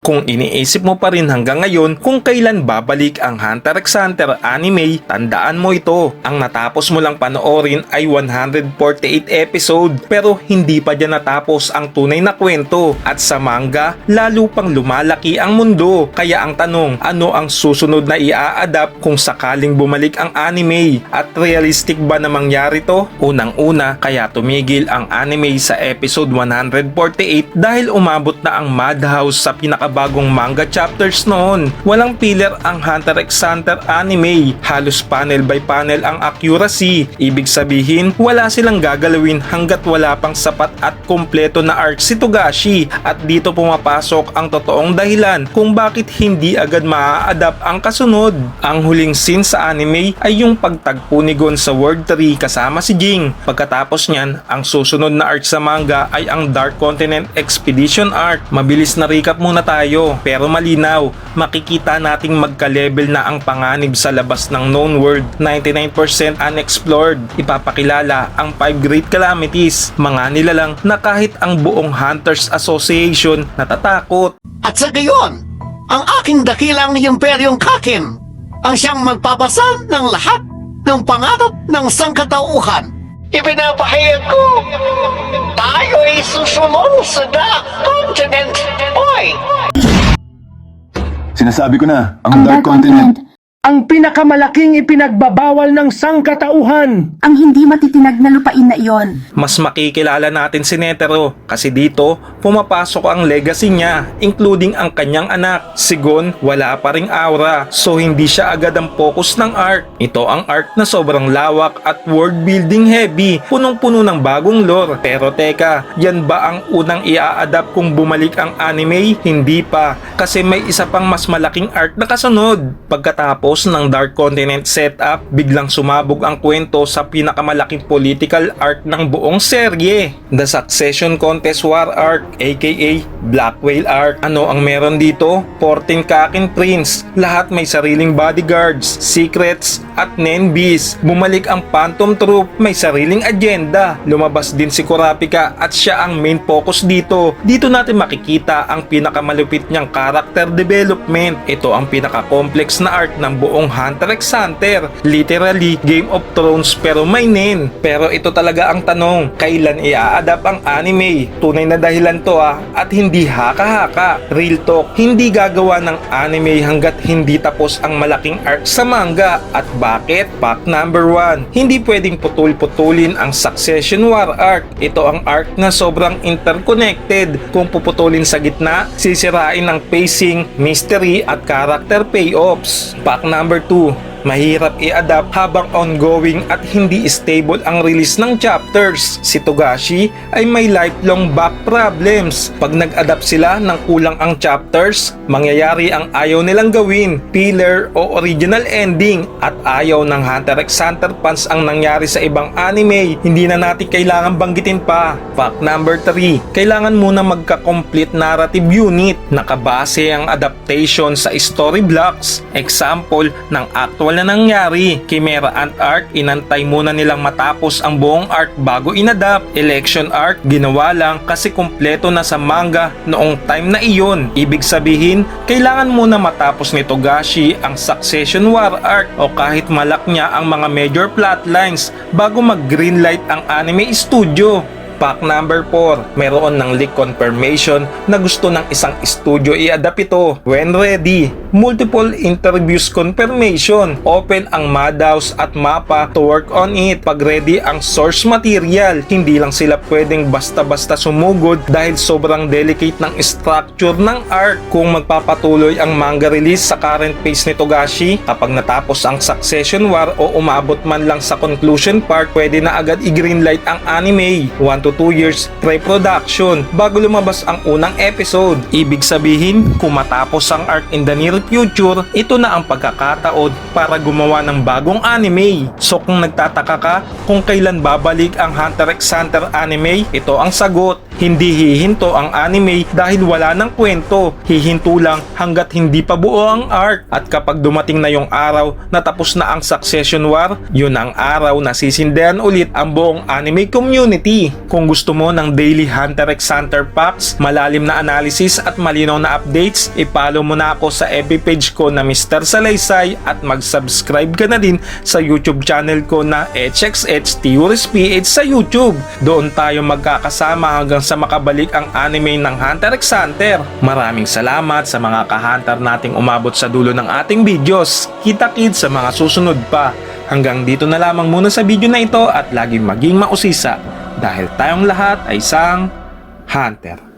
Kung iniisip mo pa rin hanggang ngayon kung kailan babalik ang Hunter x Hunter anime, tandaan mo ito. Ang natapos mo lang panoorin ay 148 episode pero hindi pa dyan natapos ang tunay na kwento. At sa manga, lalo pang lumalaki ang mundo. Kaya ang tanong, ano ang susunod na ia-adapt kung sakaling bumalik ang anime? At realistic ba na mangyari to? Unang-una, kaya tumigil ang anime sa episode 148 dahil umabot na ang Madhouse sa pinakabagong manga chapters noon. Walang filler ang Hunter x Hunter anime. Halos panel by panel ang accuracy. Ibig sabihin, wala silang gagalawin hanggat wala pang sapat at kumpleto na arc si Togashi. At dito pumapasok ang totoong dahilan kung bakit hindi agad maa-adapt ang kasunod. Ang huling scene sa anime ay yung pagtagpo ni Gon sa World 3 kasama si Jing. Pagkatapos niyan, ang susunod na arc sa manga ay ang Dark Continent Expedition arc. Mabilis na recap muna tayo pero malinaw. Makikita nating magka-level na ang panganib sa labas ng known world. 99% unexplored. Ipapakilala ang 5 great calamities. Mga nilalang na kahit ang buong Hunters Association natatakot. At sa gayon, ang aking dakilang imperyong kakin ang siyang magpapasal ng lahat ng pangarap ng sangkatauhan. Ipinapahayag ko, tayo ay susunod sa Dark Continent, boy! Sinasabi ko na, ang, Dark, Continent. Ang pinakamalaking ipinagbabawal ng sangkatauhan. ang hindi matitinag na lupain na iyon. mas makikilala natin si Netero kasi dito pumapasok ang legacy niya including ang kanyang anak. Si Gon wala pa ring aura so hindi siya agad ang focus ng arc. Ito ang arc na sobrang lawak at world building heavy, punong-puno ng bagong lore. Pero teka, yan ba ang unang ia-adapt kung bumalik ang anime? Hindi pa kasi may isa pang mas malaking arc na kasunod. Pagkatapos ng Dark Continent setup, biglang sumabog ang kwento sa pinakamalaking political arc ng buong serye. The Succession Contest War Arc aka Black Whale Arc. Ano ang meron dito? 14 Kakin Prince. Lahat may sariling bodyguards, secrets at nenbis. Bumalik ang Phantom Troop, may sariling agenda. Lumabas din si Kurapika at siya ang main focus dito. Dito natin makikita ang pinakamalupit niyang character development. Ito ang pinaka-complex na arc ng buong Hunter x Hunter. Literally, Game of Thrones pero may nen. Pero ito talaga ang tanong, kailan i-adapt ang anime? Tunay na dahilan to ah, at hindi haka-haka. Real talk, hindi gagawa ng anime hanggat hindi tapos ang malaking arc sa manga. At bakit? Fact number 1, hindi pwedeng putul-putulin ang Succession War arc. Ito ang arc na sobrang interconnected. Kung puputulin sa gitna, sisirain ang pacing, mystery at character payoffs. Fact number 2, mahirap i-adapt habang ongoing at hindi stable ang release ng chapters. Si Togashi ay may lifelong back problems. Pag nag-adapt sila ng kulang ang chapters, mangyayari ang ayaw nilang gawin, filler o original ending at ayaw ng Hunter x Hunter fans ang nangyari sa ibang anime. Hindi na natin kailangan banggitin pa. Fact number 3, kailangan muna magka-complete narrative unit. Nakabase ang adaptation sa story blocks. Example ng actual na nangyari. Chimera Ant Arc, inantay muna nilang matapos ang buong arc bago inadapt. Election Arc, ginawa lang kasi kumpleto na sa manga noong time na iyon. Ibig sabihin, kailangan muna matapos ni Togashi ang Succession War Arc o kahit malak niya ang mga major plotlines bago mag-greenlight ang anime studio. Fact number 4, meron ng leak confirmation na gusto ng isang studio i-adapt ito. When ready, multiple interviews confirmation. Open ang Madhouse at MAPA to work on it. Pag ready ang source material, hindi lang sila pwedeng basta-basta sumugod dahil sobrang delicate ng structure ng arc. Kung magpapatuloy ang manga release sa current pace ni Togashi, kapag natapos ang Succession War o umabot man lang sa conclusion part, pwede na agad i-greenlight ang anime. 1 to 2 years pre-production bago lumabas ang unang episode. Ibig sabihin, kung matapos ang arc in the near future, ito na ang pagkakataon para gumawa ng bagong anime. So kung nagtataka ka kung kailan babalik ang Hunter x Hunter anime, ito ang sagot. Hindi hihinto ang anime dahil wala ng kwento. Hihinto lang hanggat hindi pa buo ang arc. At kapag dumating na yung araw na tapos na ang Succession War, yun ang araw na sisindihan ulit ang buong anime community. Kung gusto mo ng daily Hunter x Hunter packs, malalim na analysis at malinaw na updates, ipollow mo na ako sa FB page ko na Mr. Salaysay at mag-subscribe ka na din sa YouTube channel ko na HXH Theories PH sa YouTube. Doon tayo magkakasama hanggang sa makabalik ang anime ng Hunter x Hunter. Maraming salamat sa mga ka-hunter nating umabot sa dulo ng ating videos. Kita-kits sa mga susunod pa. Hanggang dito na lamang muna sa video na ito at laging maging mausisa dahil tayong lahat ay isang Hunter.